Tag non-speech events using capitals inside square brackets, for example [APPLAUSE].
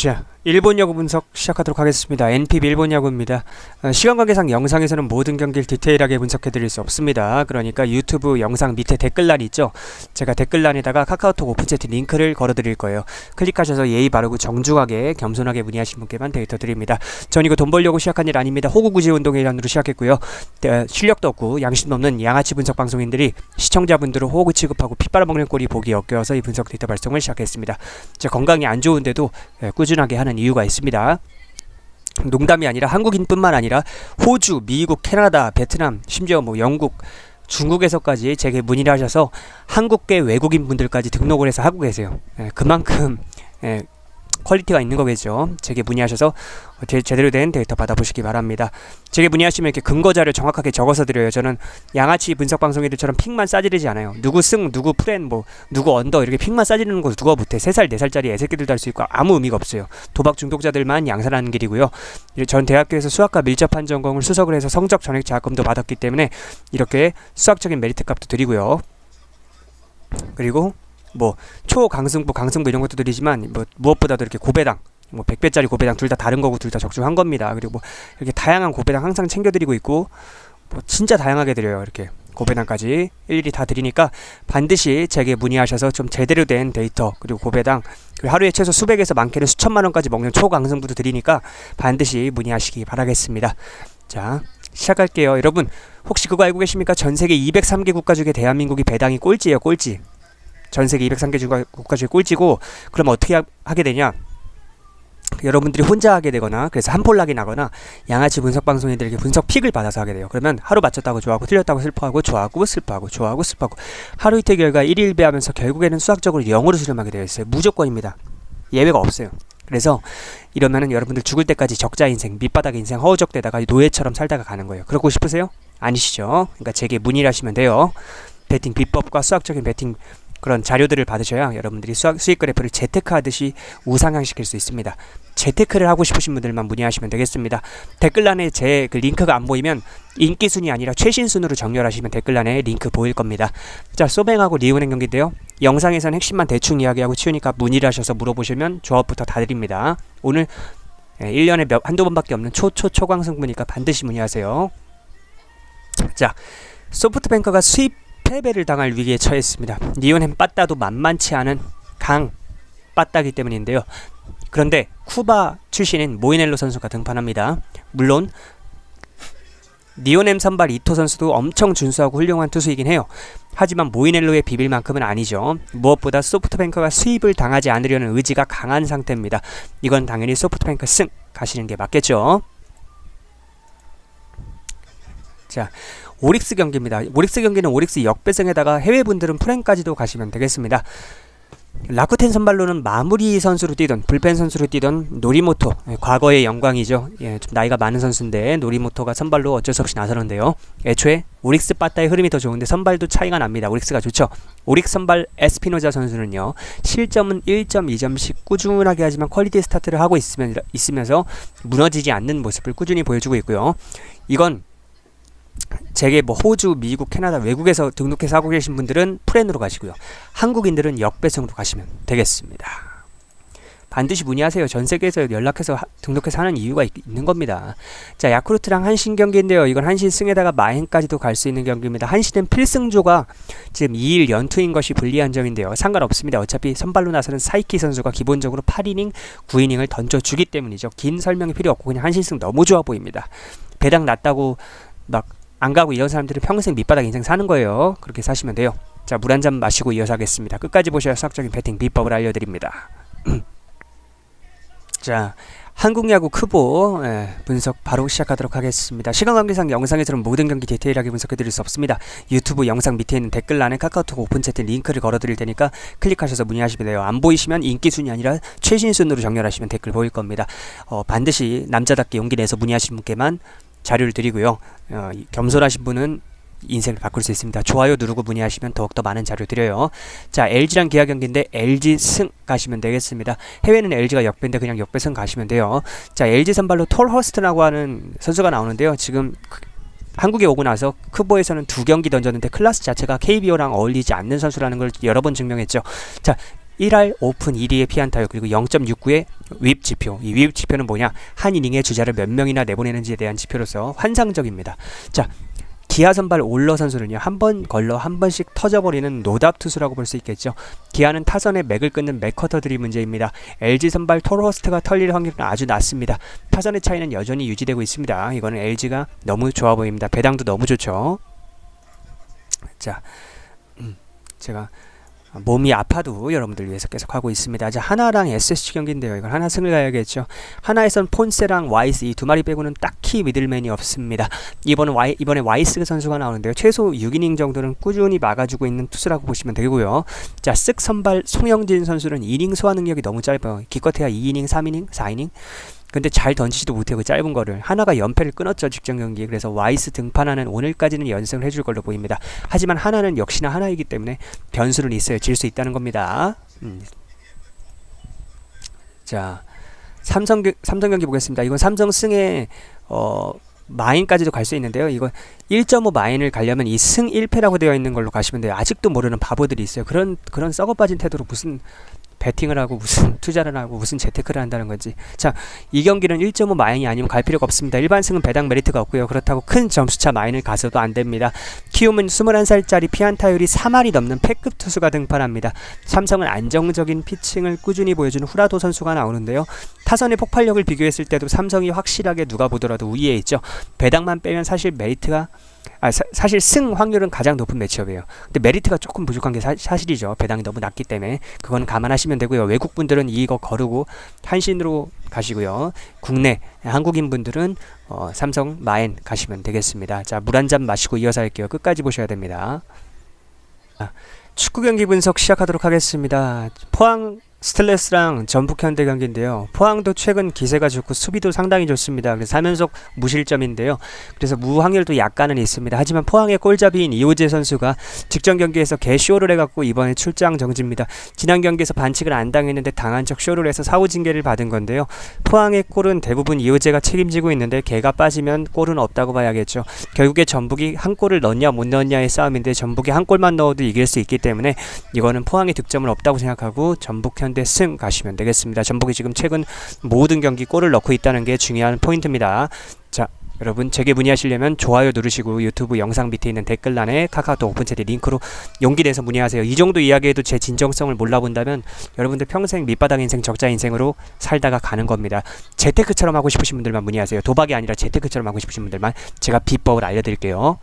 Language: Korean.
자, 일본 야구 분석 시작하도록 하겠습니다. NPB 일본 야구입니다. 어, 시간 관계상 영상에서는 모든 경기를 디테일하게 분석해 드릴 수 없습니다. 그러니까 유튜브 영상 밑에 댓글란이 있죠. 제가 댓글란에다가 카카오톡 오픈채트 링크를 걸어 드릴 거예요. 클릭하셔서 예의 바르고 정중하게 겸손하게 문의하신 분께만 데이터 드립니다. 전 이거 돈 벌려고 시작한 일 아닙니다. 호구구제 운동의 일환으로 시작했고요. 어, 실력도 없고 양심도 없는 양아치 분석 방송인들이 시청자분들을 호구 취급하고 핏바람 먹는 꼴이 보기 역겨워서 이 분석 데이터 발송을 시작했습니다. 제 건강이 안 좋은데도 예, 꾸준하게 하는 이유가 있습니다. 농담이 아니라 한국인뿐만 아니라 호주, 미국, 캐나다, 베트남, 심지어 뭐 영국, 중국에서까지 제게 문의를 하셔서 한국계 외국인 분들까지 등록을 해서 하고 계세요. 예, 그만큼 예, 퀄리티가 있는 거겠죠. 제게 문의하셔서 제, 제대로 된 데이터 받아보시기 바랍니다. 제게 문의하시면 이렇게 근거 자료 정확하게 적어서 드려요. 저는 양아치 분석 방송이들처럼 픽만 싸지르지 않아요. 누구 승, 누구 프렌, 뭐 누구 언더 이렇게 픽만 싸지르는 거 누가 못해. 3살, 4살짜리 애새끼들도 할 수 있고 아무 의미가 없어요. 도박 중독자들만 양산하는 길이고요. 전 대학교에서 수학과 밀접한 전공을 수석을 해서 성적 전액 장학금도 받았기 때문에 이렇게 수학적인 메리트 값도 드리고요. 그리고 뭐 초강승부, 강승부 이런 것도 드리지만 뭐 무엇보다도 이렇게 고배당 뭐 100배짜리 고배당 둘 다 다른 거고 둘 다 적중한 겁니다. 그리고 뭐 이렇게 다양한 고배당 항상 챙겨 드리고 있고 뭐 진짜 다양하게 드려요. 이렇게 고배당까지 일일이 다 드리니까 반드시 제게 문의하셔서 좀 제대로 된 데이터 그리고 고배당 그리고 하루에 최소 수백에서 많게는 수천만 원까지 먹는 초강승부도 드리니까 반드시 문의하시기 바라겠습니다. 자 시작할게요. 여러분 혹시 그거 알고 계십니까? 전 세계 203개 국가 중에 대한민국이 배당이 꼴찌예요. 꼴찌. 전 세계 203개 국가 중에 꼴찌고 그럼 어떻게 하, 하게 되냐? 여러분들이 혼자 하게 되거나 그래서 한폴락이 나거나 양아치 분석 방송인들에게 분석 픽을 받아서 하게 돼요. 그러면 하루 맞췄다고 좋아하고 틀렸다고 슬퍼하고 좋아하고 슬퍼하고 좋아하고 슬퍼하고 하루 이틀 결과 일일배 하면서 결국에는 수학적으로 0으로 수렴하게 되어 있어요. 무조건입니다. 예외가 없어요. 그래서 이러면은 여러분들 죽을 때까지 적자 인생, 밑바닥 인생 허우적대다가 노예처럼 살다가 가는 거예요. 그러고 싶으세요? 아니시죠? 그러니까 제게 문의를 하시면 돼요. 베팅 비법과 수학적인 베팅 그런 자료들을 받으셔야 여러분들이 수익 그래프를 재테크하듯이 우상향시킬 수 있습니다. 재테크를 하고 싶으신 분들만 문의하시면 되겠습니다. 댓글란에 제 그 링크가 안 보이면 인기 순이 아니라 최신 순으로 정렬하시면 댓글란에 링크 보일 겁니다. 자, 소뱅하고 리은행 경기인데요. 영상에서는 핵심만 대충 이야기하고 치우니까 문의를 하셔서 물어보시면 조합부터 다 드립니다. 오늘 1년에 몇, 한두 번밖에 없는 초초 초강승부니까 반드시 문의하세요. 자, 소프트뱅크가 수입 패배를 당할 위기에 처했습니다. 니온햄 빠따도 만만치 않은 강 빠따기 때문인데요. 그런데 쿠바 출신인 모이넬로 선수가 등판합니다. 물론 니온햄 선발 이토 선수도 엄청 준수하고 훌륭한 투수이긴 해요. 하지만 모이넬로의 비빌만큼은 아니죠. 무엇보다 소프트뱅크가 수입을 당하지 않으려는 의지가 강한 상태입니다. 이건 당연히 소프트뱅크 승 가시는 게 맞겠죠. 자, 오릭스 경기입니다. 오릭스 경기는 오릭스 역배승에다가 해외분들은 프랭까지도 가시면 되겠습니다. 라쿠텐 선발로는 마무리 선수로 뛰던 불펜 선수로 뛰던 노리모토 예, 과거의 영광이죠. 예, 좀 나이가 많은 선수인데 노리모토가 선발로 어쩔 수 없이 나서는데요. 애초에 오릭스 빠따의 흐름이 더 좋은데 선발도 차이가 납니다. 오릭스가 좋죠. 오릭스 선발 에스피노자 선수는요. 실점은 1.2점씩 꾸준하게 하지만 퀄리티 스타트를 하고 있으면, 있으면서 무너지지 않는 모습을 꾸준히 보여주고 있고요. 이건 제게 뭐 호주, 미국, 캐나다 외국에서 등록해서 하고 계신 분들은 프렌으로 가시고요. 한국인들은 역배송으로 가시면 되겠습니다. 반드시 문의하세요. 전 세계에서 연락해서 하, 등록해서 하는 이유가 있, 는 겁니다. 자, 야쿠르트랑 한신 경기인데요. 이건 한신 승에다가 마행까지도 갈 수 있는 경기입니다. 한신은 필승조가 지금 2일 연투인 것이 불리한 점인데요. 상관없습니다. 어차피 선발로 나서는 사이키 선수가 기본적으로 8이닝, 9이닝을 던져주기 때문이죠. 긴 설명이 필요 없고 그냥 한신승 너무 좋아 보입니다. 배당 낮다고 막 안 가고 이런 사람들은 평생 밑바닥 인생 사는 거예요. 그렇게 사시면 돼요. 자, 물 한 잔 마시고 이어서 하겠습니다. 끝까지 보셔야 수학적인 배팅 비법을 알려드립니다. [CLEARS THROAT] 자, 한국 야구 크보 예, 분석 바로 시작하도록 하겠습니다. 시간 관계상 영상에서는 모든 경기 디테일하게 분석해 드릴 수 없습니다. 유튜브 영상 밑에 있는 댓글란에 카카오톡 오픈 채팅 링크를 걸어 드릴 테니까 클릭하셔서 문의하시면 돼요. 안 보이시면 인기 순이 아니라 최신 순으로 정렬하시면 댓글 보일 겁니다. 어, 반드시 남자답게 용기 내서 문의하시는 분께만 자료를 드리고요. 어, 겸손하신 분은 인생을 바꿀 수 있습니다. 좋아요 누르고 문의하시면 더욱더 많은 자료 드려요. 자, LG랑 기아 경기인데 LG 승 가시면 되겠습니다. 해외는 LG가 역배인데 그냥 역배승 가시면 돼요. 자, LG 선발로 톨 허스트라고 하는 선수가 나오는데요. 지금 한국에 오고 나서 크보에서는 두 경기 던졌는데 클래스 자체가 KBO랑 어울리지 않는 선수라는 걸 여러 번 증명했죠. 자, 1할 오픈 1위의 피안타율 그리고 0.69의 윕 지표. 이 윕 지표는 뭐냐? 한 이닝에 주자를 몇 명이나 내보내는지에 대한 지표로서 환상적입니다. 자, 기아 선발 올러 선수는요 한 번 걸러 한 번씩 터져버리는 노답 투수라고 볼 수 있겠죠. 기아는 타선의 맥을 끊는 맥커터들이 문제입니다. LG 선발 토로호스트가 털릴 확률은 아주 낮습니다. 타선의 차이는 여전히 유지되고 있습니다. 이거는 LG가 너무 좋아 보입니다. 배당도 너무 좋죠. 자, 음, 제가 몸이 아파도 여러분들 위해서 계속 하고 있습니다. 자, 하나랑 SSG 경기인데요. 이건 하나 승을 가야겠죠. 하나에선 폰세랑 와이스 이 두 마리 빼고는 딱히 미들맨이 없습니다. 이번에 와이 이번에 와이스 선수가 나오는데요. 최소 6이닝 정도는 꾸준히 막아주고 있는 투수라고 보시면 되고요. 자, 쓱 선발 송영진 선수는 이닝 소화 능력이 너무 짧아요. 기껏해야 2이닝, 3이닝, 4이닝. 근데 잘 던지지도 못해 그 짧은 거를. 하나가 연패를 끊었죠 직전 경기 그래서 와이스 등판하는 오늘까지는 연승을 해줄 걸로 보입니다. 하지만 하나는 역시나 하나이기 때문에 변수는 있어요 질 수 있다는 겁니다. 음. 자 삼성 겨- 삼성 경기 보겠습니다. 이건 삼성 승에 어 마인까지도 갈 수 있는데요. 이거 1.5 마인을 가려면 이 승 1패라고 되어 있는 걸로 가시면 돼요. 아직도 모르는 바보들이 있어요. 그런 그런 썩어 빠진 태도로 무슨 배팅을 하고 무슨 [LAUGHS] 투자를 하고 무슨 재테크를 한다는 건지 자 이 경기는 1.5 마인이 아니면 갈 필요가 없습니다. 일반 승은 배당 메리트가 없고요. 그렇다고 큰 점수차 마인을 가서도 안 됩니다. 키움은 21살짜리 피안타율이 3할이 넘는 패급 투수가 등판합니다. 삼성은 안정적인 피칭을 꾸준히 보여주는 후라도 선수가 나오는데요. 타선의 폭발력을 비교했을 때도 삼성이 확실하게 누가 보더라도 우위에 있죠. 배당만 빼면 사실 메리트가 아, 사, 사실 승 확률은 가장 높은 매치업이에요. 근데 메리트가 조금 부족한 게 사, 사실이죠. 배당이 너무 낮기 때문에 그건 감안하시면 되고요. 외국 분들은 이거 거르고 한신으로 가시고요. 국내 한국인 분들은 어, 삼성 마엔 가시면 되겠습니다. 자, 물 한 잔 마시고 이어서 할게요. 끝까지 보셔야 됩니다. 아, 축구 경기 분석 시작하도록 하겠습니다. 포항 스텔레스랑 전북 현대 경기인데요. 포항도 최근 기세가 좋고 수비도 상당히 좋습니다. 그래서 3연속 무실점인데요. 그래서 무 확률도 약간은 있습니다. 하지만 포항의 골잡이인 이호재 선수가 직전 경기에서 개쇼를 해갖고 이번에 출장 정지입니다. 지난 경기에서 반칙을 안 당했는데 당한 척 쇼를 해서 사후 징계를 받은 건데요. 포항의 골은 대부분 이호재가 책임지고 있는데 걔가 빠지면 골은 없다고 봐야겠죠. 결국에 전북이 한 골을 넣냐 못 넣냐의 싸움인데 전북이 한 골만 넣어도 이길 수 있기 때문에 이거는 포항의 득점은 없다고 생각하고 전북 현 대승 가시면 되겠습니다. 전북이 지금 최근 모든 경기 골을 넣고 있다는 게 중요한 포인트입니다. 자, 여러분 제게 문의하시려면 좋아요 누르시고 유튜브 영상 밑에 있는 댓글란에 카카오톡 오픈 채팅 링크로 용기 내서 문의하세요. 이 정도 이야기해도 제 진정성을 몰라본다면 여러분들 평생 밑바닥 인생 적자 인생으로 살다가 가는 겁니다. 재테크처럼 하고 싶으신 분들만 문의하세요. 도박이 아니라 재테크처럼 하고 싶으신 분들만 제가 비법을 알려드릴게요.